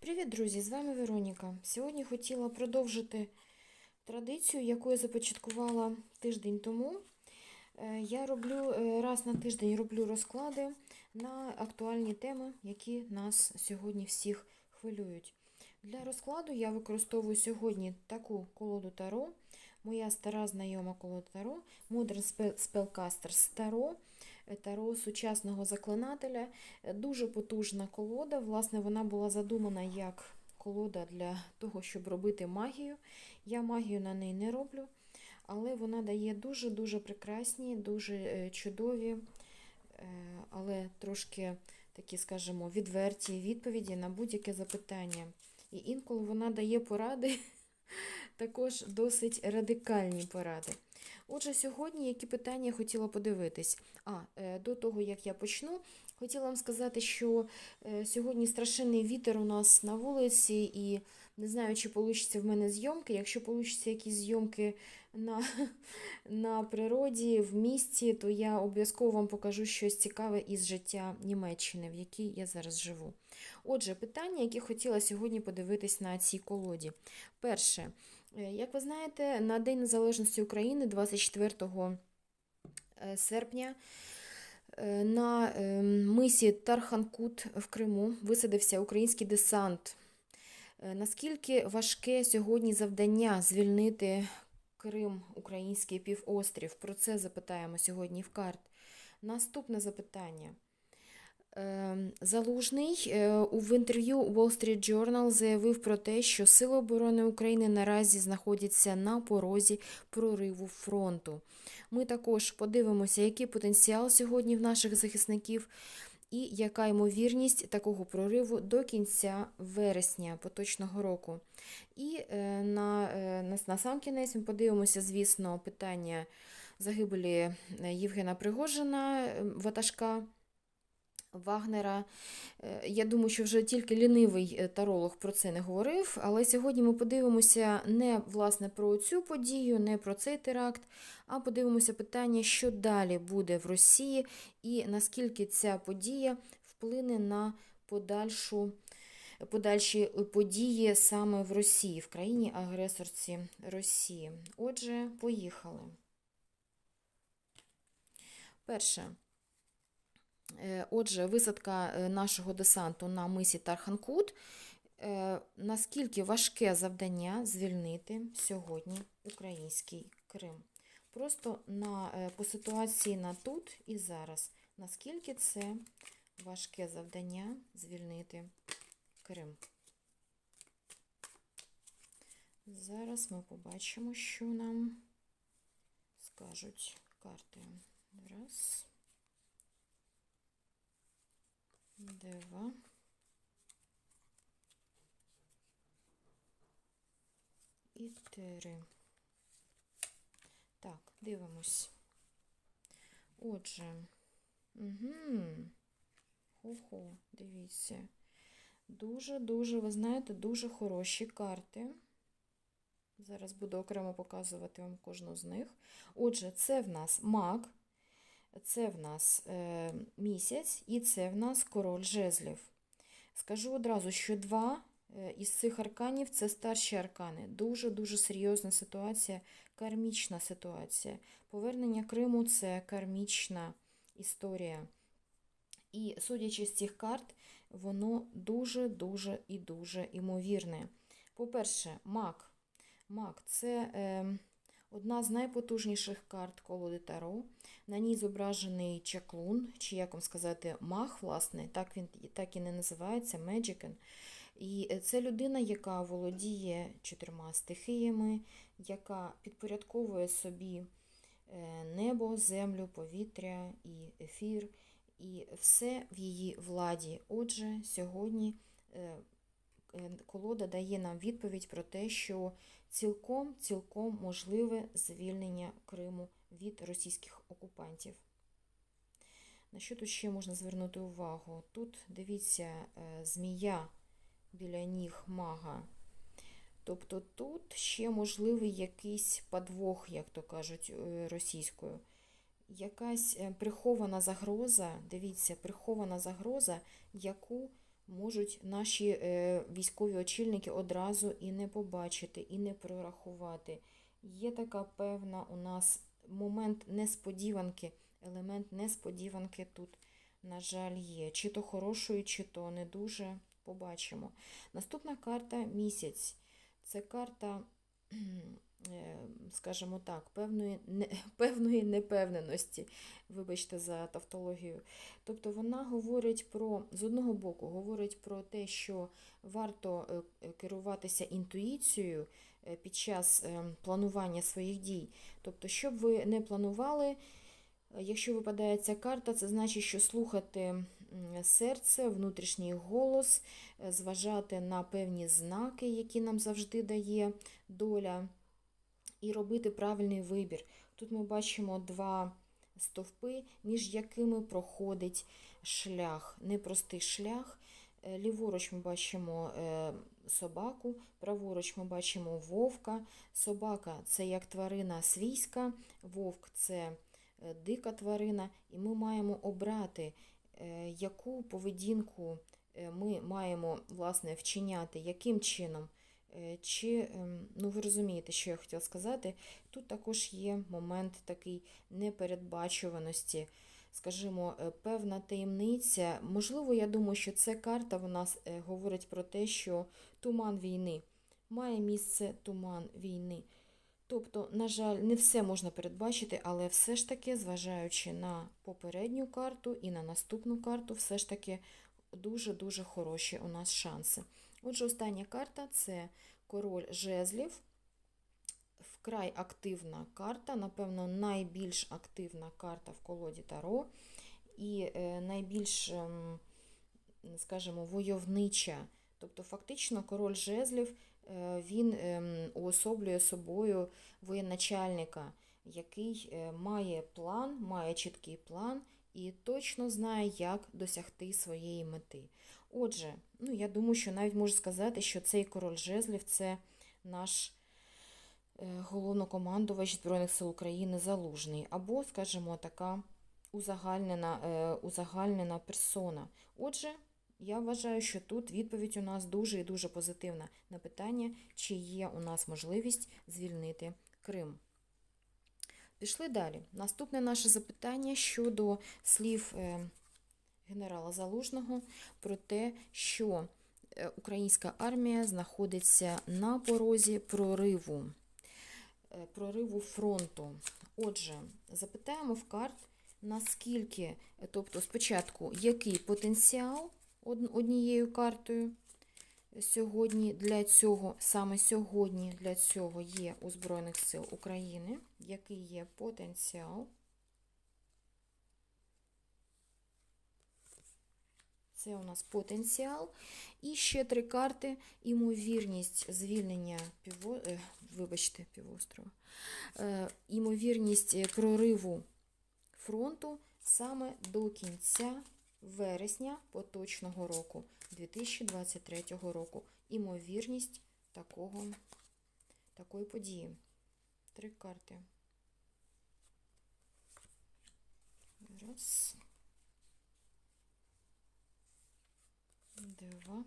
Привіт, друзі! З вами Вероніка. Сьогодні хотіла продовжити традицію, яку я започаткувала тиждень тому. Е, Я роблю е, раз на тиждень роблю розклади на актуальні теми, які нас сьогодні всіх хвилюють. Для розкладу я використовую сьогодні таку колоду Таро, моя стара знайома колода Таро, Modern Spell- Spellcasters Таро, Таро сучасного заклинателя. Е, Дуже потужна колода. Власне, вона була задумана як колода для того, щоб робити магію. Я магію на неї не роблю, але вона дає дуже-дуже прекрасні, дуже е, чудові, е, але трошки такі, скажімо, відверті відповіді на будь-яке запитання. І інколи вона дає поради, також досить радикальні поради. Отже, сьогодні які питання я хотіла подивитись? А, е, до того, як я почну, хотіла вам сказати, що е, сьогодні страшенний вітер у нас на вулиці, і не знаю, чи вийде в мене зйомки. Якщо вийде якісь зйомки на, на природі, в місті, то я обов'язково вам покажу щось цікаве із життя Німеччини, в якій я зараз живу. Отже, питання, які хотіла сьогодні подивитись на цій колоді. Перше. Е, Як ви знаєте, на День Незалежності України 24 е, серпня е, на мисі Тарханкут в Криму висадився український десант. Наскільки важке сьогодні завдання звільнити Крим, український півострів? Про це запитаємо сьогодні в карт. Наступне запитання. Ем, Залужний е, в інтерв'ю Wall Street Journal заявив про те, що Сили оборони України наразі знаходяться на порозі прориву фронту. Ми також подивимося, який потенціал сьогодні в наших захисників і яка ймовірність такого прориву до кінця вересня поточного року. І е, на, е, на, на сам кінець ми подивимося, звісно, питання загибелі Євгена Пригожина, е, ватажка. Вагнера. Е, Я думаю, що вже тільки лінивий е, таролог про це не говорив, але сьогодні ми подивимося не власне про цю подію, не про цей теракт, а подивимося питання, що далі буде в Росії і наскільки ця подія вплине на подальшу. Подальші події саме в Росії, в країні агресорці Росії. Отже, поїхали. Перше. Е, Отже, висадка е, нашого десанту на мисі Тарханкут. Е, Наскільки важке завдання звільнити сьогодні український Крим? Просто на, по ситуації на тут і зараз. Наскільки це важке завдання звільнити Крим? Зараз ми побачимо, що нам скажуть карти. Раз. Два. І три. Так, дивимось. Отже. Угу. Хо-хо, дивіться. Дуже-дуже, ви знаєте, дуже хороші карти. Зараз буду окремо показувати вам кожну з них. Отже, це в нас маг. Це в нас е, місяць і це в нас король жезлів. Скажу одразу, що два е, із цих арканів це старші аркани. Дуже-дуже серйозна ситуація, кармічна ситуація. Повернення Криму це кармічна історія. І судячи з цих карт, воно дуже-дуже і дуже імовірне. По-перше, маг. Маг це. Е, Одна з найпотужніших карт колоди Таро. На ній зображений чаклун, чи як вам сказати, маг, власне, так він так і не називається, Меджикен. І це людина, яка володіє чотирма стихіями, яка підпорядковує собі е, небо, землю, повітря і ефір, і все в її владі. Отже, сьогодні е, е, колода дає нам відповідь про те, що цілком цілком можливе звільнення Криму від російських окупантів. На що тут ще можна звернути увагу? Тут, дивіться, е, змія біля ніг мага. Тобто тут ще можливий якийсь подвох, як то кажуть е, російською. Якась е, прихована загроза, дивіться, прихована загроза, яку можуть наші е, військові очільники одразу і не побачити, і не прорахувати. Є така певна у нас момент несподіванки, елемент несподіванки тут, на жаль, є. Чи то хорошою, чи то не дуже. Побачимо. Наступна карта місяць. Це карта, скажімо так, певної, не, певної непевненості. Вибачте за тавтологію. Тобто вона говорить про, з одного боку, говорить про те, що варто е, е, керуватися інтуїцією е, під час е, планування своїх дій. Тобто, щоб ви не планували, е, якщо випадає ця карта, це значить, що слухати серце, внутрішній голос, е, зважати на певні знаки, які нам завжди дає доля, і робити правильний вибір. Тут ми бачимо два стовпи, між якими проходить шлях, непростий шлях. Е, Ліворуч ми бачимо е, собаку, праворуч ми бачимо вовка. Собака це як тварина свійська, вовк це е, дика тварина, і ми маємо обрати, яку поведінку ми маємо власне вчиняти, яким чином. Е, Чи, ем, ну ви розумієте, що я хотіла сказати, тут також є момент такий непередбачуваності, скажімо, е, певна таємниця. Можливо, я думаю, що ця карта вона с- е, говорить про те, що туман війни має місце туман війни. Тобто, на жаль, не все можна передбачити, але все ж таки, зважаючи на попередню карту і на наступну карту, все ж таки дуже-дуже хороші у нас шанси. Отже, остання карта це король жезлів. Вкрай активна карта, напевно, найбільш активна карта в колоді Таро і е, найбільш, ем, скажімо, войовнича. Тобто, фактично, король жезлів е, він ем, уособлює собою воєначальника, який е, має план, має чіткий план і точно знає, як досягти своєї мети. Отже, ну, я думаю, що навіть можу сказати, що цей король жезлів це наш е, головнокомандувач Збройних сил України Залужний, або, скажімо, така узагальнена, е, узагальнена персона. Отже, я вважаю, що тут відповідь у нас дуже і дуже позитивна на питання, чи є у нас можливість звільнити Крим. Пішли далі. Наступне наше запитання щодо слів е, генерала Залужного про те, що е, українська армія знаходиться на порозі прориву, е, прориву фронту. Отже, запитаємо в карт, наскільки, е, тобто спочатку, який потенціал однією картою сьогодні для цього, саме сьогодні для цього є у Збройних сил України, який є потенціал. Це у нас потенціал. І ще три карти. Імовірність звільнення піво... е, вибачте, півострова. Е, імовірність прориву фронту саме до кінця вересня поточного року, 2023 року. Імовірність такого, такої події. Три карти. Раз. Два.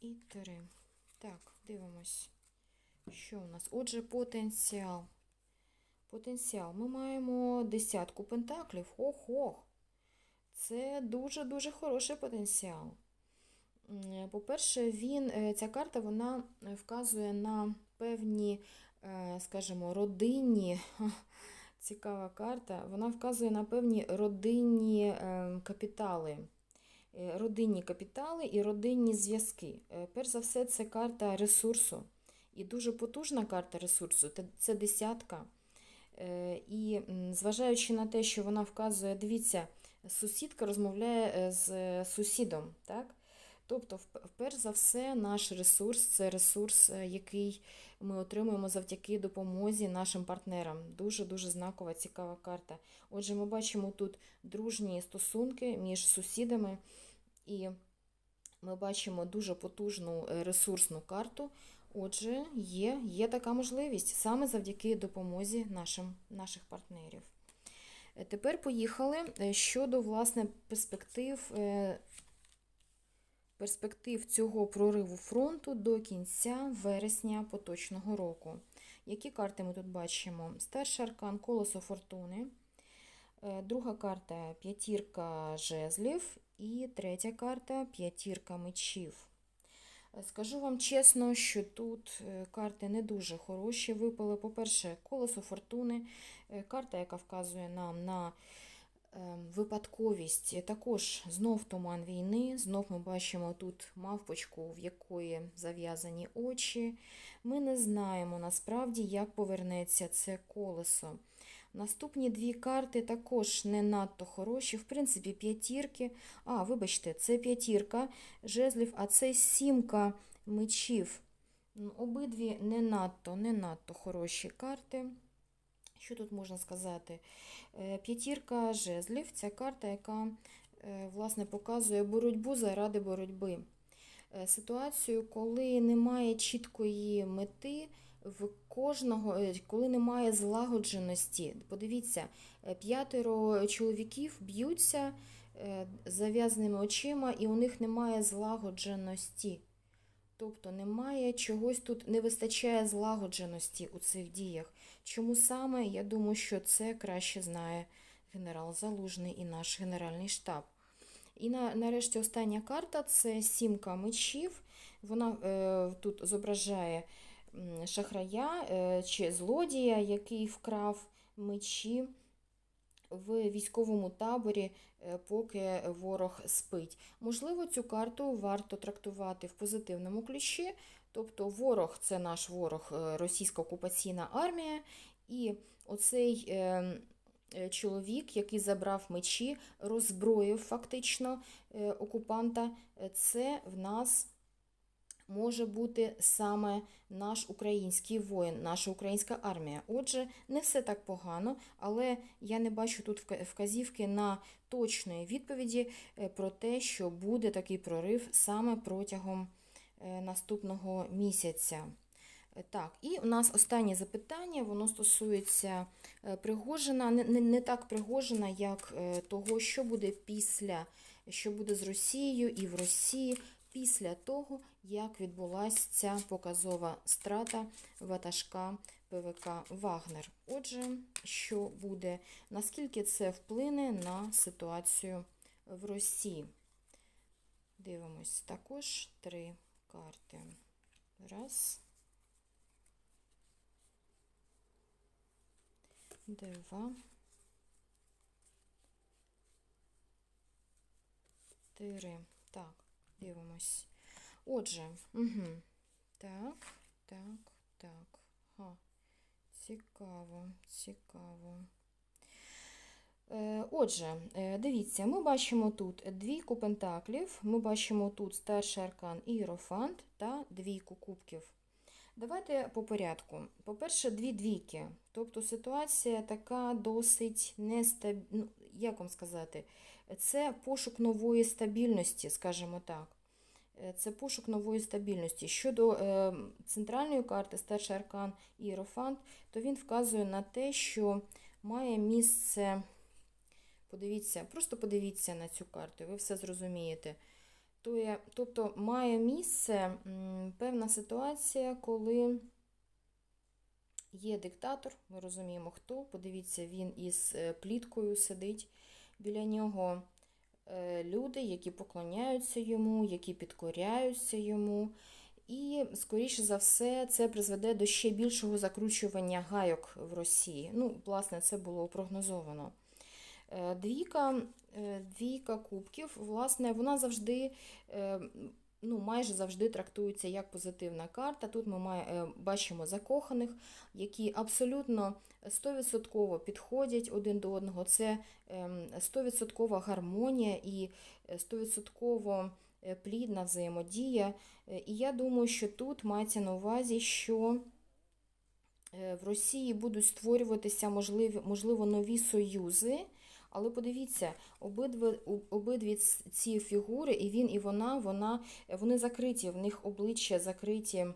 І три. Так, дивимось, що у нас. Отже, потенціал. Потенціал. Ми маємо десятку пентаклів. Ох-ох. Це дуже-дуже хороший потенціал. По-перше, е, ця карта вона вказує на певні, е, скажімо, родинні, цікава карта, вона вказує на певні родинні е, капітали. Е, Родинні капітали і родинні зв'язки. Е, Перш за все, це карта ресурсу. І дуже потужна карта ресурсу це десятка. І зважаючи на те, що вона вказує, дивіться, сусідка розмовляє з сусідом, так? Тобто, перш за все, наш ресурс це ресурс, який ми отримуємо завдяки допомозі нашим партнерам. Дуже-дуже знакова, цікава карта. Отже, ми бачимо тут дружні стосунки між сусідами, і ми бачимо дуже потужну е, ресурсну карту. Отже, є, є така можливість саме завдяки допомозі нашим, наших партнерів. Е, Тепер поїхали е, щодо власне перспектив, перспектив цього прориву фронту до кінця вересня поточного року. Які карти ми тут бачимо? Старший аркан колесо фортуни, е, друга карта п'ятірка жезлів і третя карта п'ятірка мечів. Е, Скажу вам чесно, що тут е, карти не дуже хороші випали. По-перше, колесо фортуни, карта, яка вказує нам на випадковість. Також знов туман війни, знов ми бачимо тут мавпочку, в якої зав'язані очі. Ми не знаємо насправді, як повернеться це колесо. Наступні дві карти також не надто хороші. В принципі, п'ятірки. А, вибачте, це п'ятірка жезлів, а це сімка мечів. Обидві не надто, не надто хороші карти. Що тут можна сказати? Е, П'ятірка жезлів це карта, яка е, власне показує боротьбу заради боротьби. Е, Ситуацію, коли немає чіткої мети в кожного, коли немає злагодженості. Подивіться, п'ятеро чоловіків б'ються зав'язаними очима, і у них немає злагодженості. Тобто немає чогось тут, не вистачає злагодженості у цих діях. Чому саме? Я думаю, що це краще знає генерал Залужний і наш генеральний штаб. І на, нарешті остання карта це сімка мечів. Вона е, тут зображає шахрая е, чи злодія, який вкрав мечі в військовому таборі, е, поки ворог спить. Можливо, цю карту варто трактувати в позитивному ключі. Тобто ворог це наш ворог, е, російська окупаційна армія, і оцей е, е, чоловік, який забрав мечі, роззброїв фактично окупанта, це в нас може бути саме наш український воїн, наша українська армія. Отже, не все так погано, але я не бачу тут вказівки на точної відповіді про те, що буде такий прорив саме протягом наступного місяця. Е, Так, і у нас останнє запитання, воно стосується е, Пригожина, не, не, не так Пригожина, як е, того, що буде після, що буде з Росією і в Росії після того, як відбулася ця показова страта ватажка ПВК Вагнер. Отже, що буде, наскільки це вплине на ситуацію в Росії? Дивимось також три карти. Раз. Два. Три. Так, дивимось. Отже, угу. так, так, так. Ха. Цікаво, цікаво. Е, Отже, е, дивіться, ми бачимо тут двійку пентаклів, ми бачимо тут старший аркан Іерофант та двійку кубків. Давайте по порядку. По-перше, дві двійки. Тобто ситуація така досить нестабільна, ну, як вам сказати, це пошук нової стабільності, скажімо так. Е, Це пошук нової стабільності. Щодо е, центральної карти, старший аркан Іерофант, то він вказує на те, що має місце. Подивіться, просто подивіться на цю карту, ви все зрозумієте. Тобто має місце певна ситуація, коли є диктатор, ми розуміємо хто. Подивіться, він із е, пліткою сидить. Біля нього е, люди, які поклоняються йому, які підкоряються йому. І, скоріше за все, це призведе до ще більшого закручування гайок в Росії. Ну, власне, це було прогнозовано. Е, Двійка, е, двійка кубків, власне, вона завжди, е, ну, майже завжди трактується як позитивна карта. Тут ми бачимо закоханих, які абсолютно 100% підходять один до одного. Це ем, 100% гармонія і е, 100% е, плідна взаємодія. І я думаю, що тут мається на увазі, що в Росії будуть створюватися можливі, можливо нові союзи. Але подивіться, обидві, обидві ці фігури, і він, і вона, вона, вони закриті, в них обличчя закриті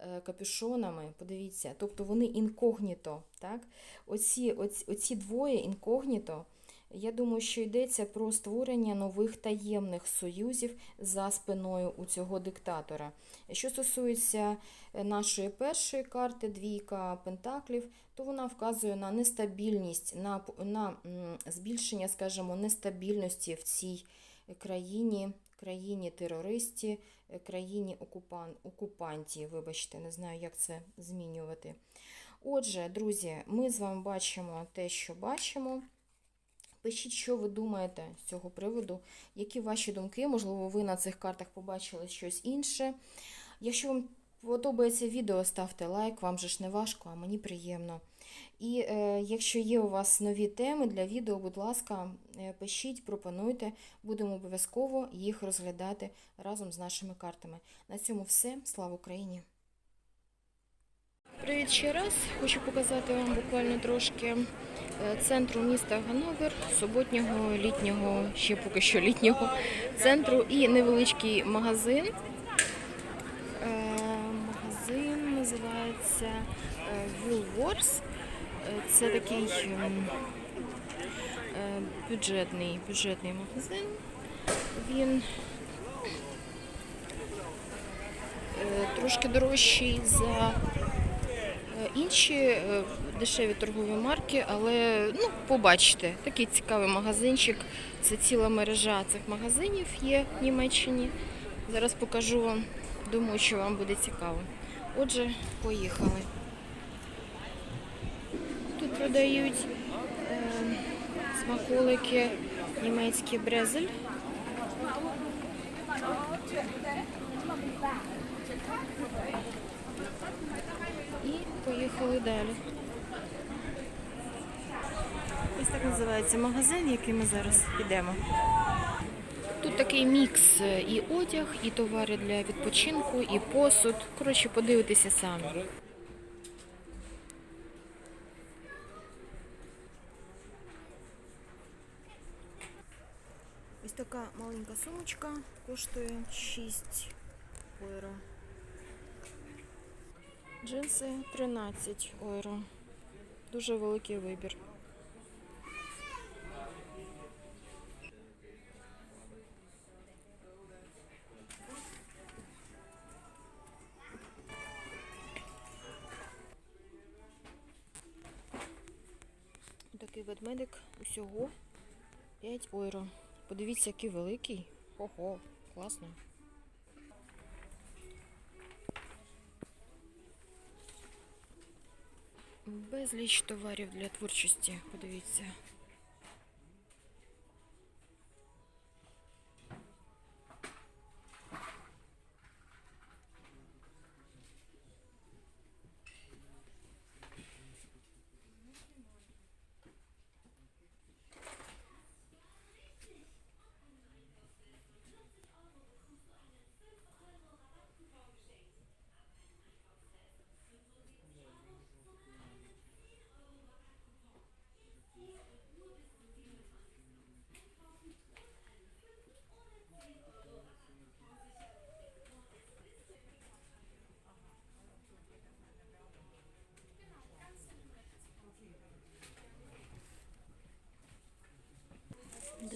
е, капюшонами. Подивіться, тобто вони інкогніто. Так? Оці, оці, оці двоє інкогніто. Я думаю, що йдеться про створення нових таємних союзів за спиною у цього диктатора. Що стосується е, нашої першої карти, двійка пентаклів, то вона вказує на нестабільність, на, на збільшення, скажімо, нестабільності в цій країні, країні терористі, е, країні окупан, окупанті. Вибачте, не знаю, як це змінювати. Отже, друзі, ми з вами бачимо те, що бачимо. Пишіть, що ви думаєте з цього приводу, які ваші думки, можливо, ви на цих картах побачили щось інше. Якщо вам подобається відео, ставте лайк, вам же ж не важко, а мені приємно. І е, якщо є у вас нові теми для відео, будь ласка, е, пишіть, пропонуйте, будемо обов'язково їх розглядати разом з нашими картами. На цьому все. Слава Україні! Привіт ще раз. Хочу показати вам буквально трошки е, центру міста Ганновер, суботнього, літнього, ще поки що літнього центру і невеличкий магазин. Е, Магазин називається е, Woolworths. Це такий ем, бюджетний, бюджетний магазин. Він трошки дорожчий за Інші е, дешеві торгові марки, але ну, побачите, такий цікавий магазинчик. Це ціла мережа цих магазинів є в Німеччині. Зараз покажу вам, думаю, що вам буде цікаво. Отже, поїхали. Тут продають е, смаколики німецький брезель. Поїхали далі. Ось так називається магазин, в який ми зараз підемо. Тут такий мікс е, і одяг, і товари для відпочинку, і посуд. Коротше, подивитися самі. Ось така маленька сумочка коштує 6 євро. Джинси 13 євро. Дуже великий вибір. Такий ведмедик усього 5 євро. Подивіться, який великий. Ого, класно. Безліч товарів для творчості, подивіться.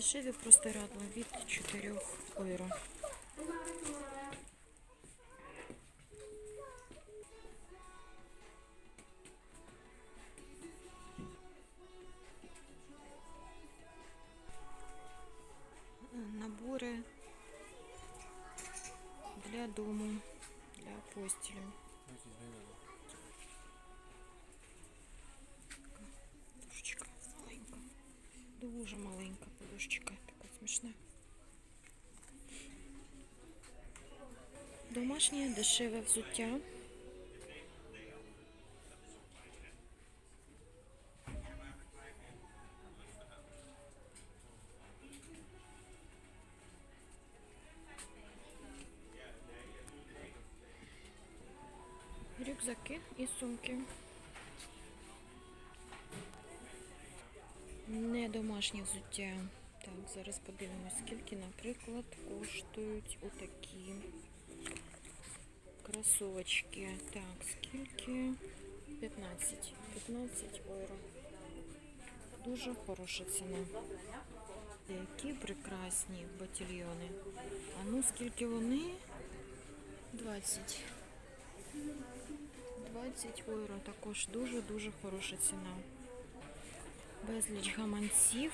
Дешеві рядом від 4 євро. Домашнє дешеве взуття. Рюкзаки і сумки. Не домашнє взуття. Так, зараз подивимось, скільки, наприклад, коштують отакі Кросовочки. Так, скільки? 15. 15 євро. Дуже хороша ціна. Які прекрасні ботильйони. А ну скільки вони? 20. 20 євро. Також дуже-дуже хороша ціна. Безліч гаманців.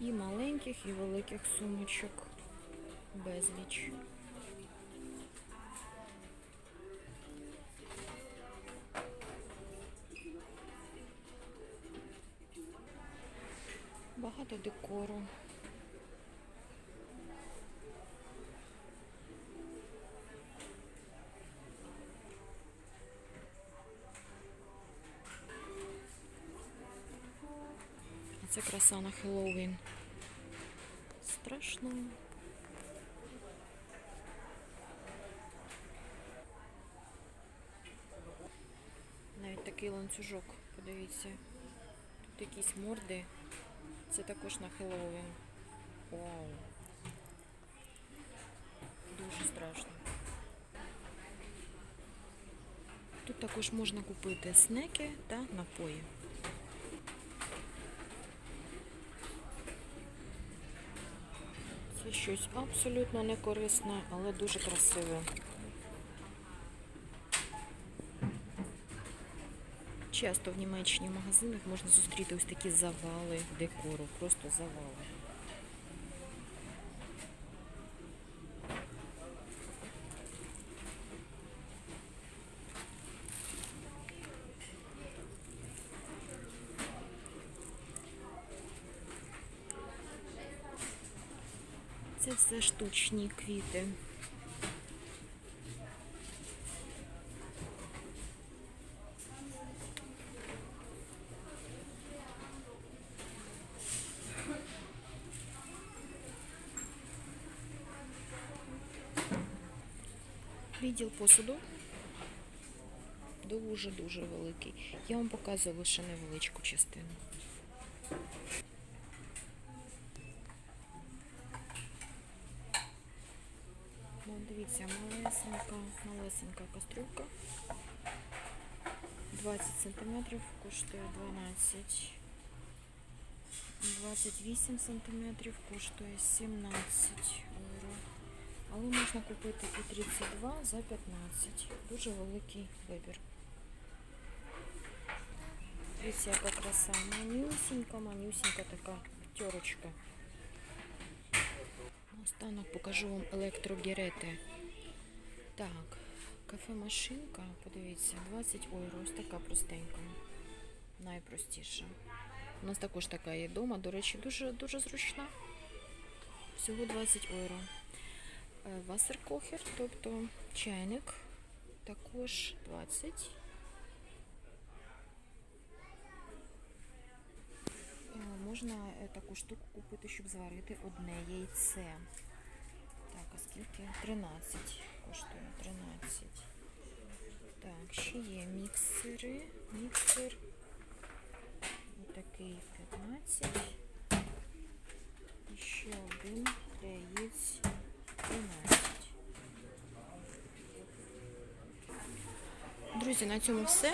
І маленьких, і великих сумочок. Безліч. А це краса на Хеллоуін. Страшно. Навіть такий ланцюжок, подивіться. Тут якісь морди. Це також на Хеллоуін. Вау. Дуже страшно. Тут також можна купити снеки та напої. Це щось абсолютно не корисне, але дуже красиве. Часто в Німеччині магазинах можна зустріти ось такі завали декору, просто завали. Це все штучні квіти. Відділ посуду дуже-дуже великий. Я вам показую лише невеличку частину. Ну, дивіться, малесенька, малесенька кастрюлька. 20 сантиметрів коштує 12. 28 сантиметрів коштує 17 євро. Але можна купити і 32 за 15. Дуже великий вибір. Дивіться, яка краса. Манюсінька, манюсінька така п'ятерочка. Останок покажу вам електрогерети. Так, кафе-машинка, подивіться, 20 євро. Ось така простенька. Найпростіша. У нас також така є вдома, до речі, дуже, дуже зручна. Всього 20 євро. Е, Вассеркохер, тобто чайник, також 20. Е, Можна е, таку штуку купити, щоб зварити одне яйце. Так, а скільки? 13 коштує 13. Так, ще є міксери. Міксер. Отакий 15. І ще один для яєць 13. Друзі, на цьому все.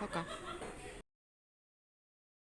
Пока.